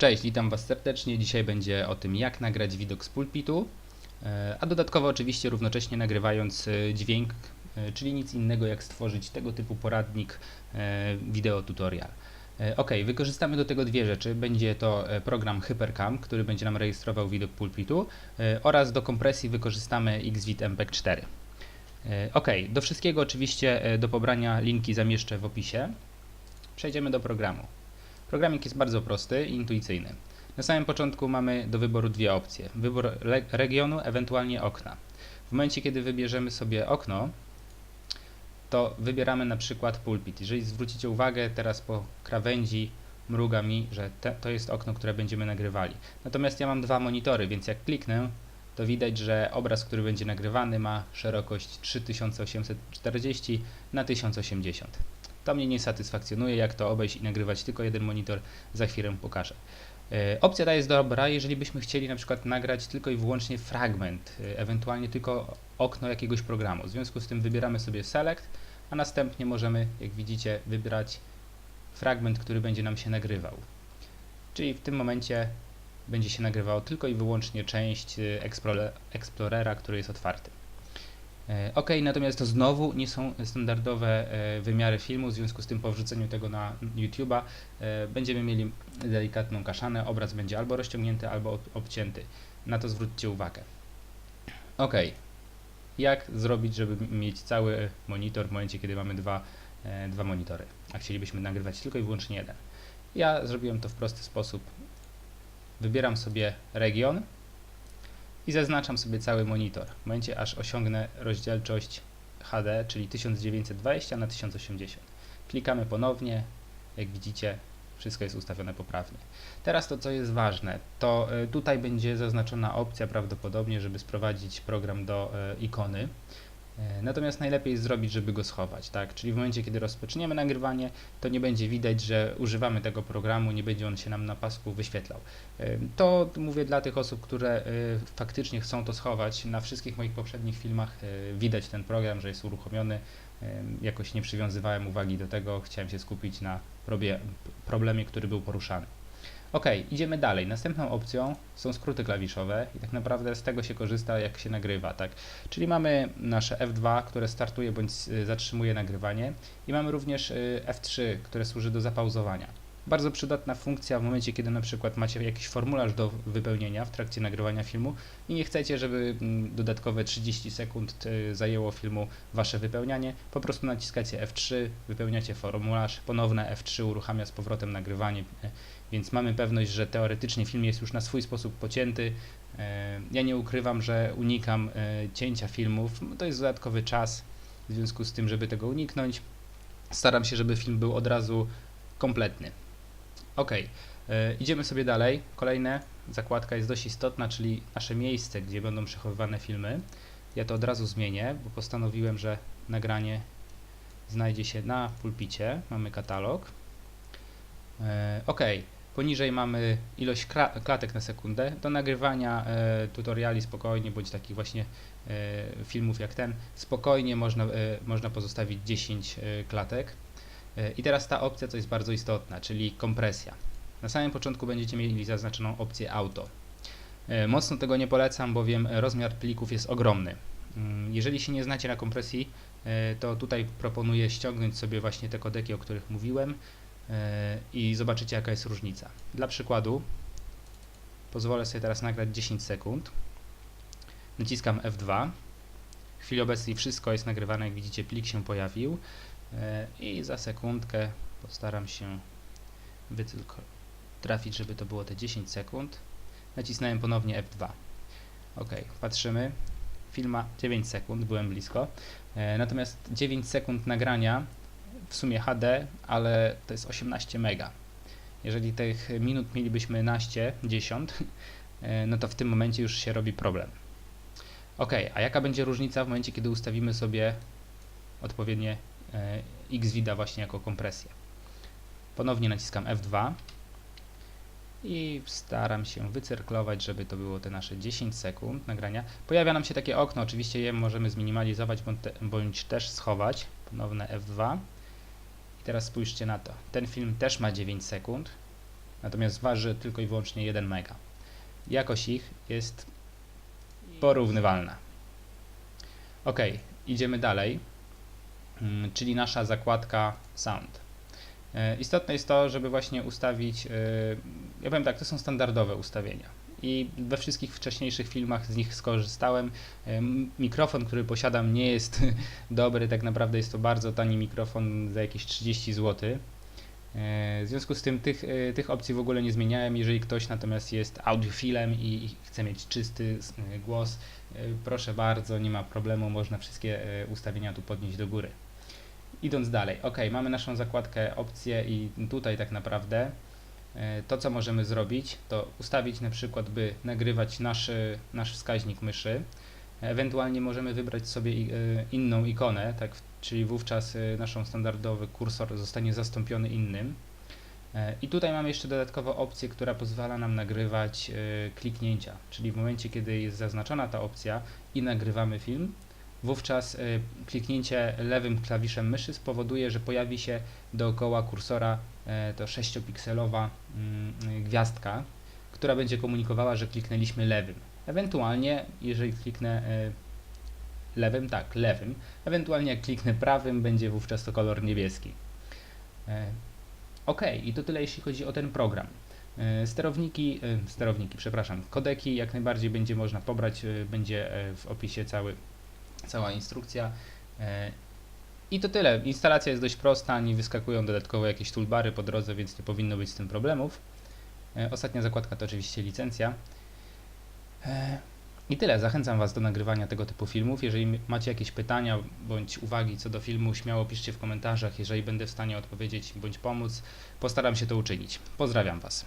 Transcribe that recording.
Cześć, witam Was serdecznie. Dzisiaj będzie o tym, jak nagrać widok z pulpitu, e, a dodatkowo oczywiście równocześnie nagrywając e, dźwięk, e, czyli nic innego jak stworzyć tego typu poradnik wideo tutorial. Ok, wykorzystamy do tego dwie rzeczy. Będzie to program Hypercam, który będzie nam rejestrował widok pulpitu oraz do kompresji wykorzystamy XVID MPEG 4. Ok, do wszystkiego oczywiście do pobrania linki zamieszczę w opisie. Przejdziemy do programu. Programik jest bardzo prosty i intuicyjny. Na samym początku mamy do wyboru dwie opcje. Wybór regionu, ewentualnie okna. W momencie, kiedy wybierzemy sobie okno, to wybieramy na przykład pulpit. Jeżeli zwrócicie uwagę, teraz po krawędzi mruga mi, że te, to jest okno, które będziemy nagrywali. Natomiast ja mam dwa monitory, więc jak kliknę, to widać, że obraz, który będzie nagrywany ma szerokość 3840 na 1080. To mnie nie satysfakcjonuje, jak to obejść i nagrywać tylko jeden monitor, za chwilę pokażę. E, Opcja ta jest dobra, jeżeli byśmy chcieli na przykład nagrać tylko i wyłącznie fragment, e, ewentualnie tylko okno jakiegoś programu. W związku z tym wybieramy sobie Select, a następnie możemy, jak widzicie, wybrać fragment, który będzie nam się nagrywał. Czyli w tym momencie będzie się nagrywało tylko i wyłącznie część e, Explore- Explorera, który jest otwarty. E, Ok, natomiast to znowu nie są standardowe e, wymiary filmu, w związku z tym po wrzuceniu tego na YouTube'a e, będziemy mieli delikatną kaszanę, obraz będzie albo rozciągnięty, albo ob- obcięty. Na to zwróćcie uwagę. Ok, jak zrobić, żeby mieć cały monitor w momencie, kiedy mamy dwa, dwa monitory, a chcielibyśmy nagrywać tylko i wyłącznie jeden? Ja zrobiłem to w prosty sposób. Wybieram sobie region, i zaznaczam sobie cały monitor. W momencie aż osiągnę rozdzielczość HD, czyli 1920 na 1080. Klikamy ponownie, jak widzicie wszystko jest ustawione poprawnie. Teraz to co jest ważne, to y, tutaj będzie zaznaczona opcja prawdopodobnie, żeby sprowadzić program do y, ikony. Y, Natomiast najlepiej jest zrobić, żeby go schować, tak? Czyli w momencie, kiedy rozpoczniemy nagrywanie, to nie będzie widać, że używamy tego programu, nie będzie on się nam na pasku wyświetlał. Y, To mówię dla tych osób, które y, faktycznie chcą to schować. Na wszystkich moich poprzednich filmach widać ten program, że jest uruchomiony. Jakoś nie przywiązywałem uwagi do tego, chciałem się skupić na problemie, który był poruszany. Ok, idziemy dalej. Następną opcją są skróty klawiszowe i tak naprawdę z tego się korzysta, jak się nagrywa, tak? Czyli mamy nasze F2, które startuje bądź y, zatrzymuje nagrywanie i mamy również y, F3, które służy do zapauzowania. Bardzo przydatna funkcja w momencie, kiedy na przykład macie jakiś formularz do wypełnienia w trakcie nagrywania filmu i nie chcecie, żeby mm, dodatkowe 30 sekund y, zajęło filmu wasze wypełnianie, po prostu naciskacie F3, wypełniacie formularz, ponowne F3 uruchamia z powrotem nagrywanie, y, więc mamy pewność, że teoretycznie film jest już na swój sposób pocięty. Y, Ja nie ukrywam, że unikam cięcia filmów, to jest dodatkowy czas, w związku z tym, żeby tego uniknąć, staram się, żeby film był od razu kompletny. Ok, idziemy sobie dalej. Kolejna zakładka jest dość istotna, czyli nasze miejsce, gdzie będą przechowywane filmy. Ja to od razu zmienię, bo postanowiłem, że nagranie znajdzie się na pulpicie. Mamy katalog. E, ok, poniżej mamy ilość klatek na sekundę. Do nagrywania e, tutoriali spokojnie, bądź takich właśnie e, filmów jak ten, spokojnie można, e, można pozostawić 10 e, klatek. E, I teraz ta opcja, co jest bardzo istotna, czyli kompresja. Na samym początku będziecie mieli zaznaczoną opcję auto. E, Mocno tego nie polecam, bowiem rozmiar plików jest ogromny. Mm, Jeżeli się nie znacie na kompresji, e, to tutaj proponuję ściągnąć sobie właśnie te kodeki, o których mówiłem i zobaczycie jaka jest różnica. Dla przykładu pozwolę sobie teraz nagrać 10 sekund. Naciskam F2. W chwili obecnej wszystko jest nagrywane, jak widzicie plik się pojawił i za sekundkę postaram się wytylko trafić, żeby to było te 10 sekund. Nacisnąłem ponownie F2. Ok, patrzymy. Film ma 9 sekund, byłem blisko. E, natomiast 9 sekund nagrania w sumie HD, ale to jest 18 mega. Jeżeli tych minut mielibyśmy naście, 10, e, no to w tym momencie już się robi problem. Ok, a jaka będzie różnica w momencie, kiedy ustawimy sobie odpowiednie e, X-Vida właśnie jako kompresję? Ponownie naciskam F2 i staram się wycyrklować, żeby to było te nasze 10 sekund nagrania. Pojawia nam się takie okno, oczywiście je możemy zminimalizować bądź, te, bądź też schować. Ponowne F2. I teraz spójrzcie na to. Ten film też ma 9 sekund. natomiast waży tylko i wyłącznie 1 mega. Jakość ich jest porównywalna. Ok, idziemy dalej, czyli nasza zakładka Sound. E, Istotne jest to, żeby właśnie ustawić, e, ja powiem tak, to są standardowe ustawienia i we wszystkich wcześniejszych filmach z nich skorzystałem. E, Mikrofon, który posiadam nie jest dobry, tak naprawdę jest to bardzo tani mikrofon za jakieś 30 zł. W związku z tym tych, tych opcji w ogóle nie zmieniałem. Jeżeli ktoś natomiast jest audiofilem i chce mieć czysty głos, proszę bardzo, nie ma problemu, można wszystkie ustawienia tu podnieść do góry. Idąc dalej, ok, mamy naszą zakładkę opcje i tutaj tak naprawdę e, to co możemy zrobić to ustawić na przykład by nagrywać nasz, e, nasz wskaźnik myszy, ewentualnie możemy wybrać sobie e, inną ikonę, tak, czyli wówczas naszą standardowy kursor zostanie zastąpiony innym. I tutaj mamy jeszcze dodatkowo opcję, która pozwala nam nagrywać kliknięcia, czyli w momencie, kiedy jest zaznaczona ta opcja i nagrywamy film, wówczas e, kliknięcie lewym klawiszem myszy spowoduje, że pojawi się dookoła kursora e, to 6-pikselowa mm, gwiazdka, która będzie komunikowała, że kliknęliśmy lewym. Ewentualnie, jeżeli kliknę e, lewym, tak, lewym, ewentualnie jak kliknę prawym, będzie wówczas to kolor niebieski. E, Ok, i to tyle jeśli chodzi o ten program. E, Sterowniki, e, sterowniki, przepraszam, kodeki jak najbardziej będzie można pobrać, e, będzie e, w opisie cały, cała instrukcja. E, I to tyle. Instalacja jest dość prosta, nie wyskakują dodatkowo jakieś toolbary po drodze, więc nie powinno być z tym problemów. E, Ostatnia zakładka to oczywiście licencja. E, I tyle. Zachęcam Was do nagrywania tego typu filmów. Jeżeli macie jakieś pytania bądź uwagi co do filmu, śmiało piszcie w komentarzach. Jeżeli będę w stanie odpowiedzieć bądź pomóc, postaram się to uczynić. Pozdrawiam Was.